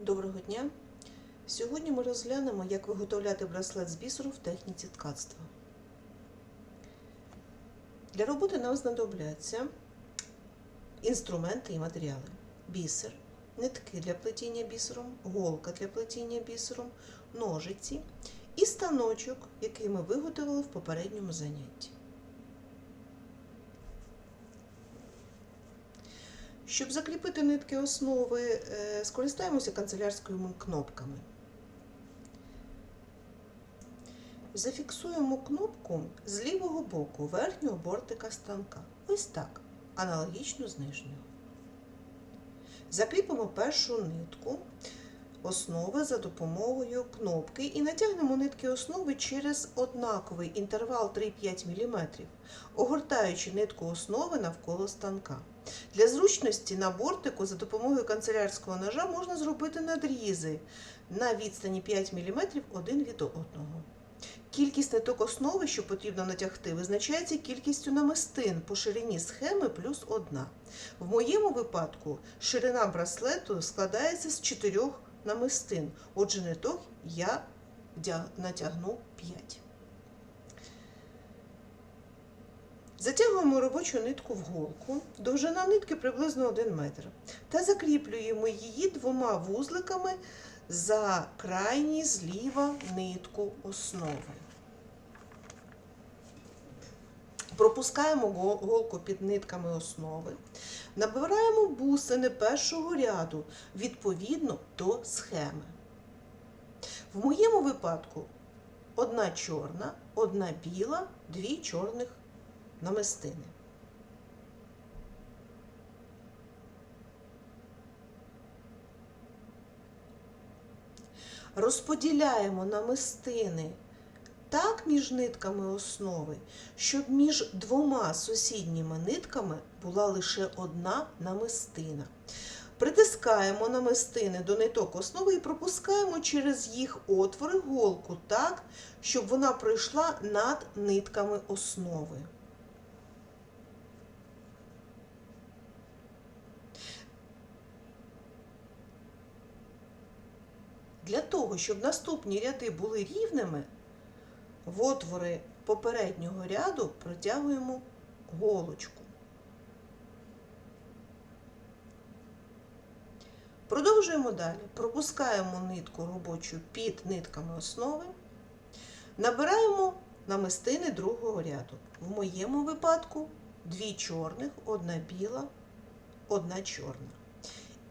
Доброго дня! Сьогодні ми розглянемо, як виготовляти браслет з бісеру в техніці ткацтва. Для роботи нам знадобляться інструменти і матеріали: бісер, нитки для плетіння бісером, голка для плетіння бісером, ножиці і станочок, який ми виготовили в попередньому занятті. Щоб закріпити нитки основи, е, скористаємося канцелярськими кнопками. Зафіксуємо кнопку з лівого боку верхнього бортика станка. Ось так, аналогічно з нижнього. Закріпимо першу нитку основи за допомогою кнопки і натягнемо нитки основи через однаковий інтервал 3-5 мм, огортаючи нитку основи навколо станка. Для зручності на бортику за допомогою канцелярського ножа можна зробити надрізи на відстані 5 мм один від одного. Кількість ниток основи, що потрібно натягти, визначається кількістю намистин по ширині схеми плюс одна. В моєму випадку ширина браслету складається з 4 намистин. Отже, ниток я натягну 5. Затягуємо робочу нитку в голку, довжина нитки приблизно 1 метр, та закріплюємо її двома вузликами за крайні зліва нитку основи. Пропускаємо голку під нитками основи, набираємо бусини першого ряду відповідно до схеми. В моєму випадку одна чорна, одна біла, дві чорних намистини. Розподіляємо намистини так між нитками основи, щоб між двома сусідніми нитками була лише одна намистина. Притискаємо намистини до ниток основи і пропускаємо через їх отвори голку так, щоб вона пройшла над нитками основи. Для того, щоб наступні ряди були рівними, в отвори попереднього ряду протягуємо голочку. Продовжуємо далі. Пропускаємо нитку робочу під нитками основи, набираємо намистини другого ряду. В моєму випадку дві чорних, одна біла, одна чорна.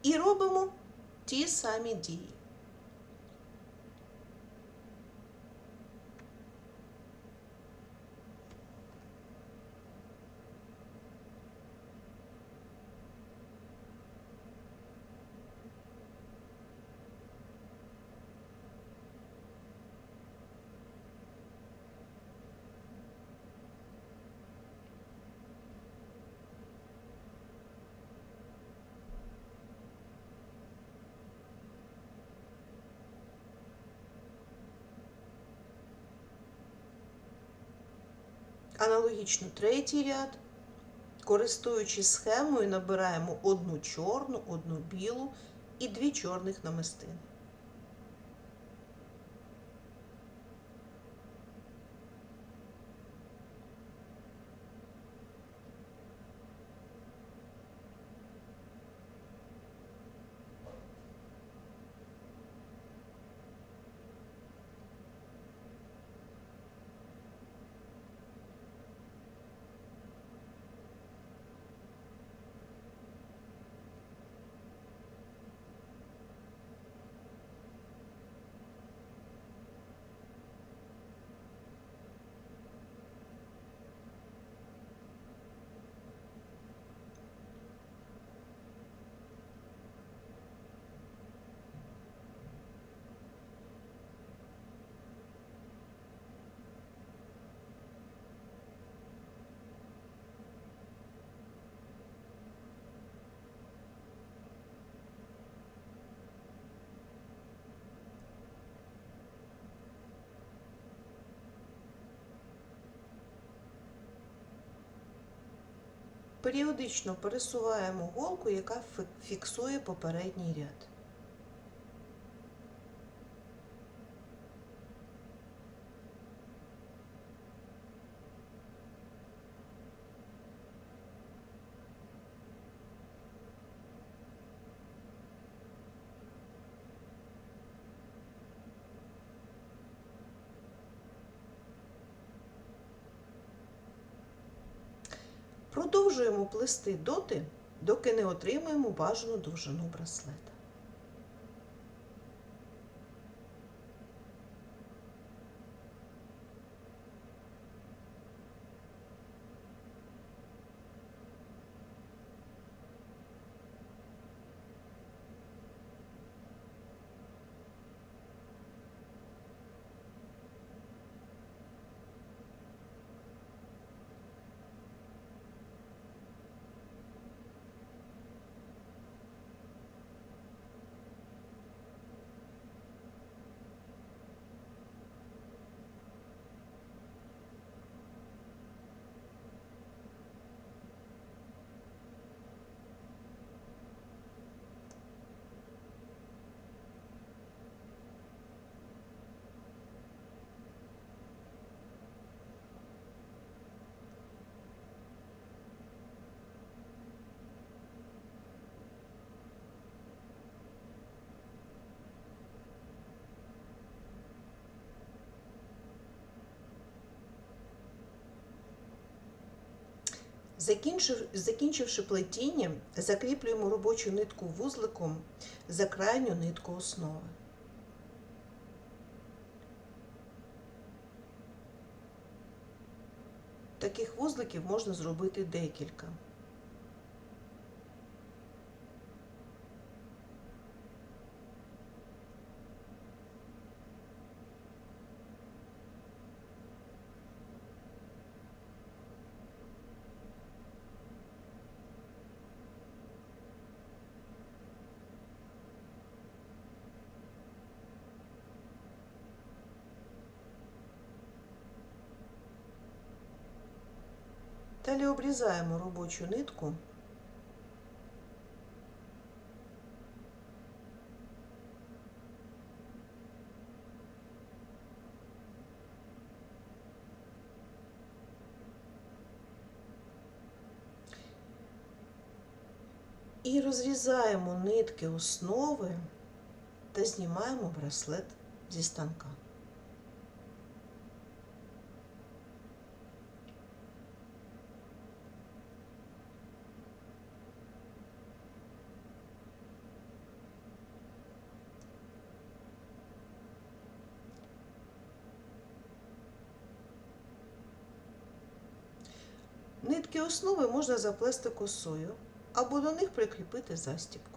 І робимо ті самі дії. Аналогічно третій ряд. Користуючись схемою, набираємо одну чорну, одну білу і дві чорних намистини. Періодично пересуваємо голку, яка фіксує попередній ряд. Продовжуємо плести доти, доки не отримаємо бажану довжину браслета. Закінчивши плетіння, закріплюємо робочу нитку вузликом за крайню нитку основи. Таких вузликів можна зробити декілька. Далі обрізаємо робочу нитку. І розрізаємо нитки основи та знімаємо браслет зі станка. Нитки основи можна заплести косою або до них прикріпити застібку.